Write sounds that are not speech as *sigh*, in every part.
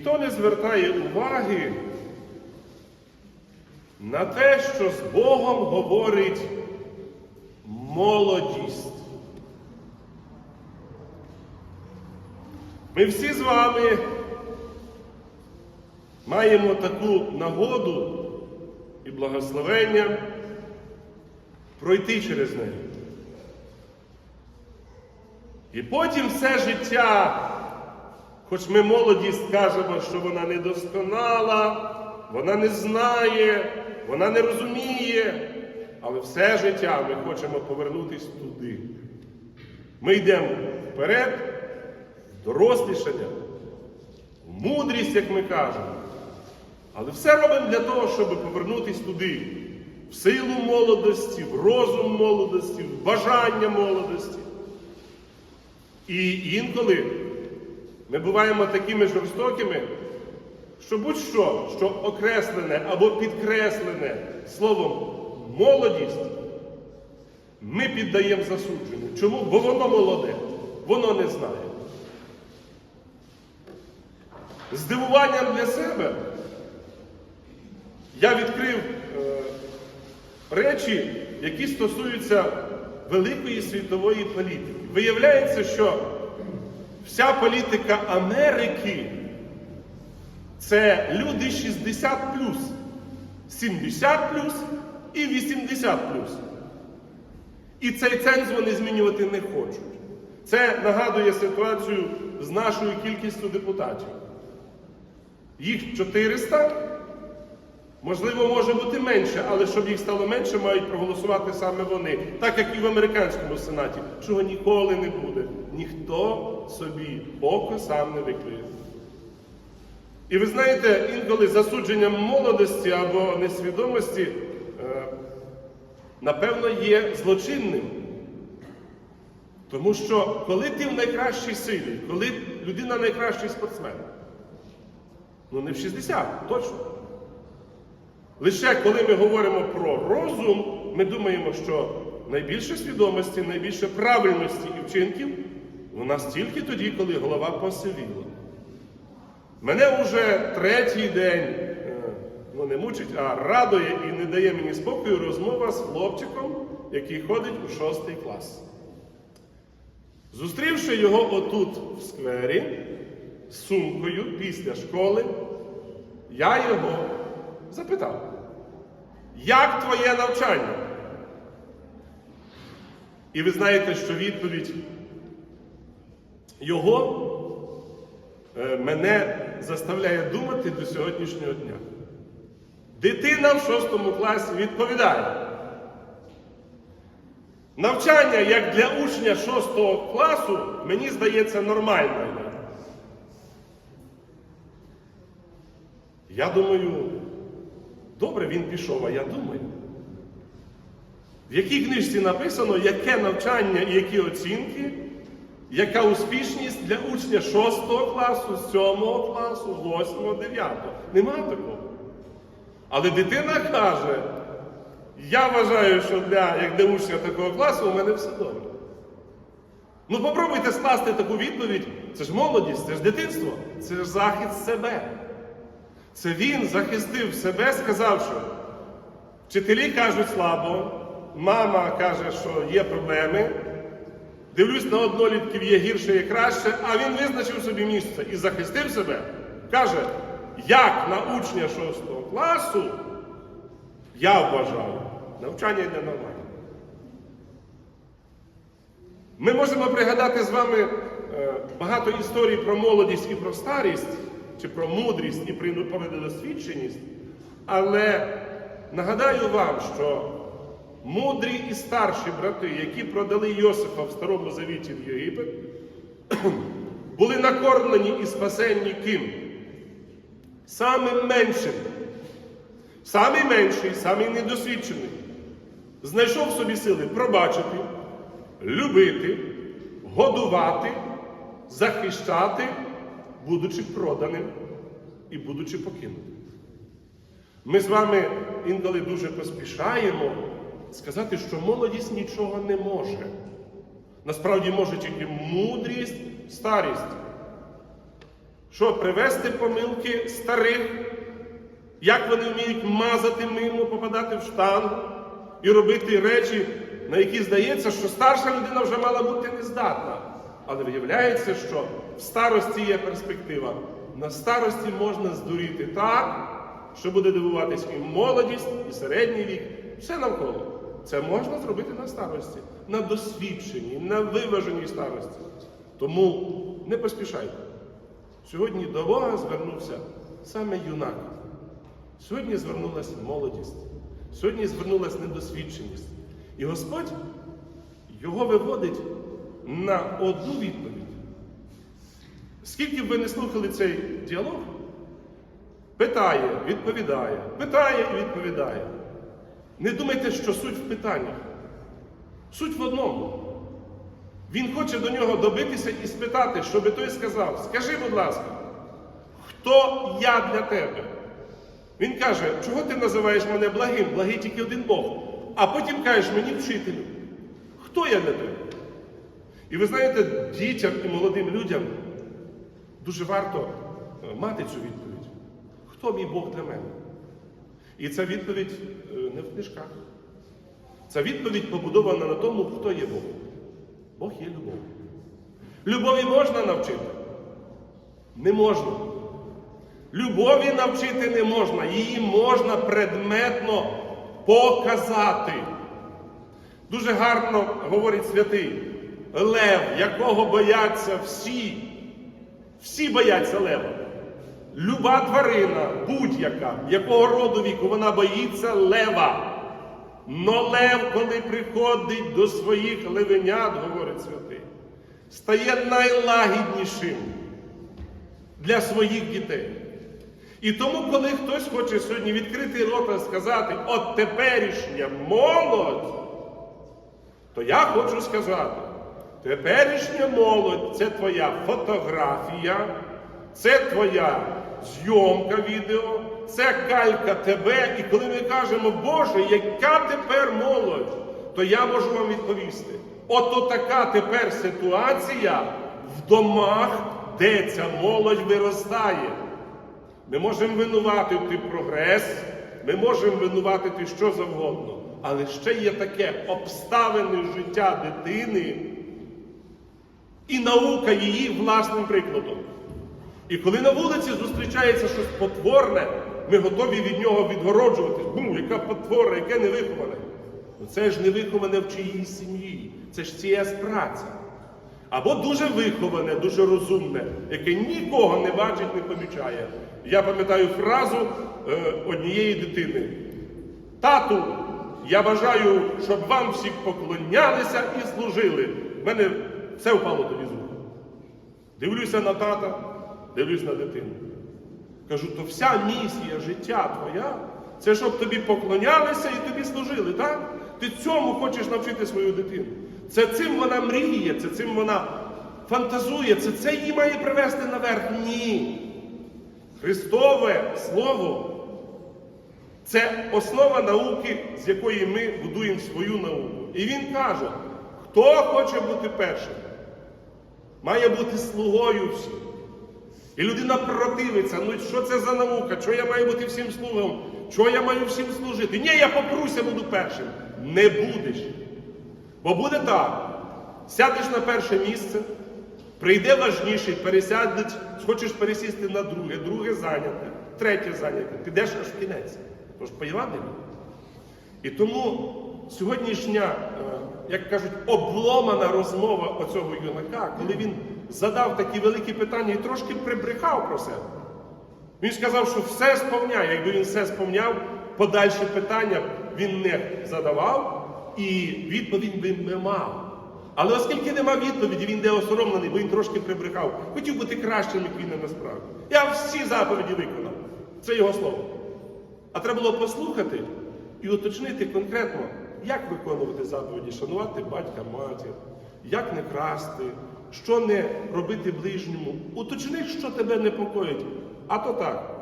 Ніхто не звертає уваги на те, що з Богом говорить молодість. Ми всі з вами маємо таку нагоду і благословення пройти через неї. І потім все життя, хоч ми молодість кажемо, що вона недосконала, вона не знає, вона не розуміє, але все життя ми хочемо повернутися туди. Ми йдемо вперед, в дорослішання, в мудрість, як ми кажемо. Але все робимо для того, щоб повернутися туди, в силу молодості, в розум молодості, в бажання молодості. І інколи ми буваємо такими жорстокими, що будь-що, що окреслене або підкреслене словом молодість, ми піддаємо засудженню. Чому? Бо воно молоде, воно не знає. Здивуванням для себе я відкрив е, речі, які стосуються великої світової політики. Виявляється, що вся політика Америки це люди 60 70 і 80 І цей ценз вони змінювати не хочуть. Це нагадує ситуацію з нашою кількістю депутатів. Їх 400, можливо, може бути менше, але щоб їх стало менше, мають проголосувати саме вони, так як і в американському сенаті, чого ніколи не буде. Ніхто собі око сам не викриє. І ви знаєте, інколи засудженням молодості або несвідомості, е, напевно, є злочинним. Тому що коли ти в найкращій силі, коли людина найкращий спортсмен, ну не в 60, точно. Лише коли ми говоримо про розум, ми думаємо, що найбільше свідомості, найбільше правильності і вчинків у нас тільки тоді, коли голова посивіла. Мене вже третій день, е, ну не мучить, а радує і не дає мені спокою розмова з хлопчиком, який ходить у шостий клас. Зустрівши його отут в сквері з сумкою після школи, я його запитав, як твоє навчання? І ви знаєте, що відповідь його е, мене заставляє думати до сьогоднішнього дня. Дитина в шостому класі відповідає. Навчання як для учня шостого класу, мені здається, нормальною. Я думаю, добре він пішов, а я думаю. В якій книжці написано, яке навчання і які оцінки, яка успішність для учня 6 класу, 7 класу, 8, 9. Нема такого. Але дитина каже, я вважаю, що для, як для учня такого класу у мене все добре. Ну попробуйте скласти таку відповідь. Це ж молодість, це ж дитинство, це ж захист себе. Це він захистив себе, сказавши, вчителі кажуть слабо, мама каже, що є проблеми. Дивлюсь на однолітків є гірше, є краще, а він визначив собі місце і захистив себе. Каже, як на учня 6 класу, я вважаю, навчання йде нормально. Ми можемо пригадати з вами е, багато історій про молодість і про старість, чи про мудрість і про недосвідченість, але нагадаю вам, що мудрі і старші брати, які продали Йосифа в Старому Завіті в Єгипет, *clears throat* були накормлені і спасенні ким? Самим меншим. Самий менший, самий недосвідчений. Знайшов собі сили пробачити, любити, годувати, захищати, будучи проданим і будучи покинутим. Ми з вами інколи дуже поспішаємо сказати, що молодість нічого не може. Насправді може тільки мудрість, старість. Що привести помилки старих, як вони вміють мазати мимо, попадати в штангу і робити речі, на які здається, що старша людина вже мала бути нездатна. Але виявляється, що в старості є перспектива. На старості можна здуріти так, що буде дивуватись і молодість, і середній вік, все навколо. Це можна зробити на старості, на досвідченій, на виваженій старості. Тому не поспішайте. Сьогодні до Бога звернувся саме юнак. Сьогодні звернулася молодість, сьогодні звернулася недосвідченість. І Господь його виводить на одну відповідь. Скільки б ви не слухали цей діалог, питає, відповідає, питає і відповідає. Не думайте, що суть в питаннях. Суть в одному. Він хоче до нього добитися і спитати, щоби той сказав: Скажи, будь ласка, хто я для тебе? Він каже, чого ти називаєш мене благим? Благий тільки один Бог. А потім кажеш мені вчителю, хто я для тебе? І ви знаєте, дітям і молодим людям дуже варто е, мати цю відповідь. Хто мій Бог для мене? І ця відповідь е, не в книжках. Ця відповідь побудована на тому, хто є Бог. Бог є любов. Любові можна навчити? Не можна. Любові навчити не можна, її можна предметно показати. Дуже гарно говорить святий Лев, якого бояться всі. Всі бояться лева. Люба тварина, будь-яка, якого роду віку, вона боїться лева. Но лев, коли приходить до своїх левенят, говорить святий, стає найлагіднішим для своїх дітей. І тому, коли хтось хоче сьогодні відкрити рота і сказати, от теперішня молодь, то я хочу сказати, теперішня молодь це твоя фотографія, це твоя зйомка відео, це калька тебе. І коли ми кажемо, Боже, яка тепер молодь, то я можу вам відповісти. Ото така тепер ситуація в домах, де ця молодь виростає. Ми можемо винуватити прогрес, ми можемо винуватити що завгодно. Але ще є таке обставини життя дитини і наука її власним прикладом. І коли на вулиці зустрічається щось потворне, ми готові від нього відгороджуватись. Бум, яка потвора, яке невиховане. Ну це ж невиховане в чиїй сім'ї. Це ж чиясь праця. Або дуже виховане, дуже розумне, яке нікого не бачить, не помічає. Я пам'ятаю фразу е, однієї дитини. Тату, я бажаю, щоб вам всі поклонялися і служили. В мене все впало тоді з рук. Дивлюся на тата, дивлюсь на дитину. Кажу, то вся місія життя твоя, це щоб тобі поклонялися і тобі служили, так? Ти цьому хочеш навчити свою дитину. Це цим вона мріє, це цим вона фантазує, це це її має привести наверх. Ні. Христове Слово це основа науки, з якої ми будуємо свою науку. І він каже, хто хоче бути першим, має бути слугою всім. І людина противиться, ну що це за наука? Чого я маю бути всім слугом? Чого я маю всім служити? Ні, я попруся, буду першим. Не будеш. Бо буде так. Сядеш на перше місце, прийде важніший, пересядеш, хочеш пересісти на друге, друге зайняте, третє зайняте, підеш аж в кінець. Тож по Євангелію. І тому сьогоднішня, е, як кажуть, обломана розмова оцього юнака, коли він задав такі великі питання і трошки прибрехав про себе. Він сказав, що все сповняє. Якби він все сповняв, подальші питання він не задавав і відповідь би не мав. Але оскільки нема відповіді, він де осоромлений, бо він трошки прибрехав. Хотів бути кращим, як він насправді. Я всі заповіді виконав. Це його слово. А треба було послухати і уточнити конкретно, як виконувати заповіді, шанувати батька, матір, як не красти, що не робити ближньому. Уточни, що тебе непокоїть. А то так.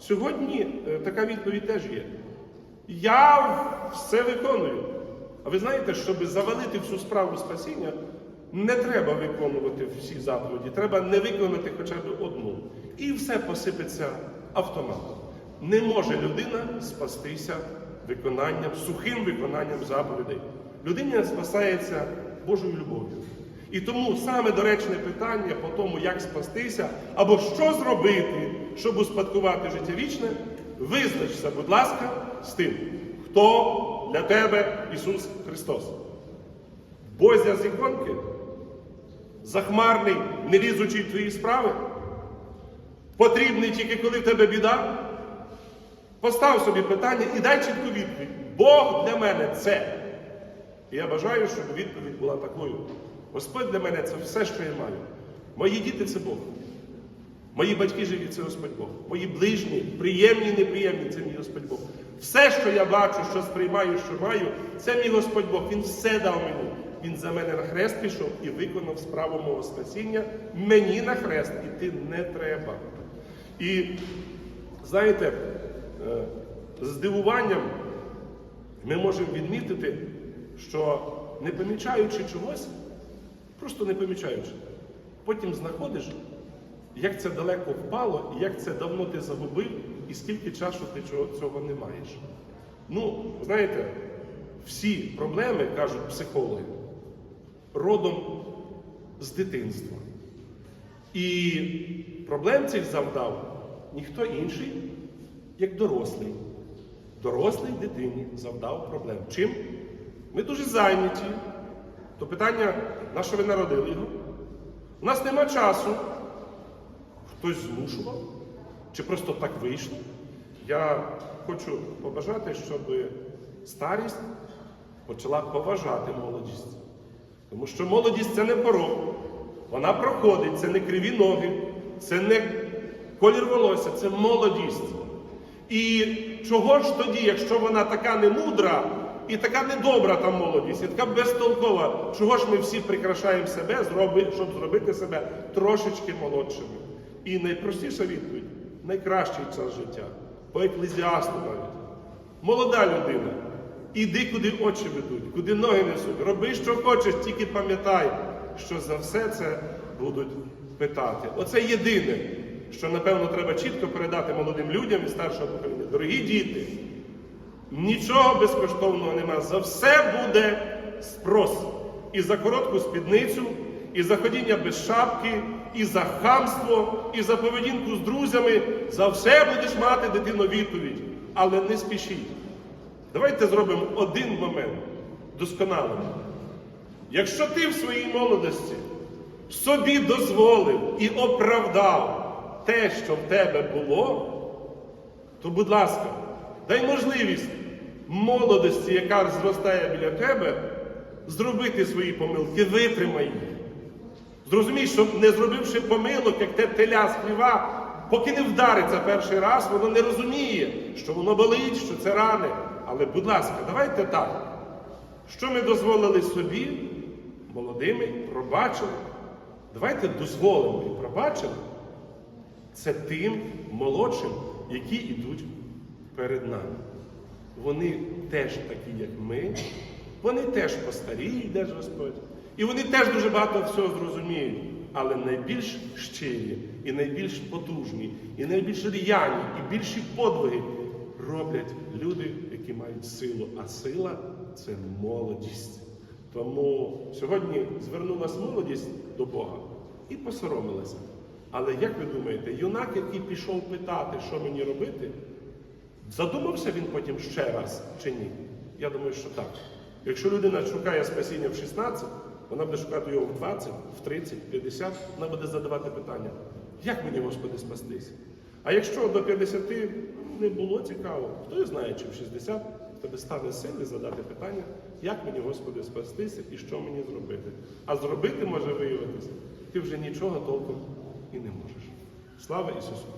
Сьогодні е, така відповідь теж є. Я все виконую. А ви знаєте, щоб завалити всю справу спасіння, не треба виконувати всі заповіді, треба не виконати хоча б одну. І все посипеться автоматом. Не може людина спастися виконанням, сухим виконанням заповідей. Людина спасається Божою любов'ю. І тому саме доречне питання по тому, як спастися, або що зробити, щоб успадкувати життя вічне, визначся, будь ласка, з тим, хто для тебе Ісус Христос. Бозя з іконки, захмарний, не лізучий в твої справи, потрібний тільки коли в тебе біда. Постав собі питання і дай чітку відповідь. Бог для мене це. І я бажаю, щоб відповідь була такою. Господь для мене це все, що я маю. Мої діти це Бог. Мої батьки живі це Господь Бог. Мої ближні, приємні і неприємні це мій Господь Бог. Все, що я бачу, що сприймаю, що маю, це мій Господь Бог. Він все дав мені. Він за мене на хрест пішов і виконав справу мого спасіння. Мені на хрест іти не треба. І знаєте, з здивуванням ми можемо відмітити, що не помічаючи чогось, просто не помічаючи, потім знаходиш, як це далеко впало, і як це давно ти загубив, і скільки часу ти цього не маєш. Ну, знаєте, всі проблеми, кажуть психологи, родом з дитинства. І проблем цих завдав ніхто інший, як дорослий. Дорослий дитині завдав проблем. Чим? Ми дуже зайняті. То питання, на що ви народили його? У нас нема часу. Хтось змушував, чи просто так вийшло. Я хочу побажати, щоб старість почала поважати молодість. Тому що молодість це не порог. Вона проходить, це не криві ноги, це не колір волосся, це молодість. І чого ж тоді, якщо вона така немудра і така недобра та молодість, і така безтолкова, чого ж ми всі прикрашаємо себе, щоб зробити себе трошечки молодшими? І найпростіша відповідь найкращий час життя. По еклезіасту навіть. Молода людина. Іди, куди очі ведуть, куди ноги несуть. Роби, що хочеш, тільки пам'ятай, що за все це будуть питати. Оце єдине, що, напевно, треба чітко передати молодим людям і старшого покоління. Дорогі діти, нічого безкоштовного нема. За все буде спрос. І за коротку спідницю, і за ходіння без шапки, і за хамство, і за поведінку з друзями. За все будеш мати дитино відповідь. Але не спішіть. Давайте зробимо один момент досконалим. Якщо ти в своїй молодості собі дозволив і оправдав те, що в тебе було, то, будь ласка, дай можливість молодості, яка зростає біля тебе, зробити свої помилки, витримай їх. Зрозумій, що не зробивши помилок, як те теля з поки не вдариться перший раз, воно не розуміє, що воно болить, що це рани. Але, будь ласка, давайте так. Що ми дозволили собі, молодими, пробачили. Давайте дозволимо і пробачимо це тим молодшим, які йдуть перед нами. Вони теж такі, як ми, вони теж постаріють, де ж Господь. І вони теж дуже багато всього зрозуміють. Але найбільш щирі, і найбільш потужні, і найбільш р'яні, і більші подвиги роблять люди, які мають силу. А сила це молодість. Тому сьогодні звернулася молодість до Бога і посоромилася. Але як ви думаєте, юнак, який пішов питати, що мені робити, задумався він потім ще раз чи ні? Я думаю, що так. Якщо людина шукає спасіння в 16, вона буде шукати його в 20, в 30, в 50, вона буде задавати питання, як мені, Господи, спастись? А якщо до 50 не було цікаво, хто знає, чи в 60 в тебе стане сили задати питання, як мені, Господи, спастися і що мені зробити. А зробити може виявитися, ти вже нічого толком і не можеш. Слава Ісусу!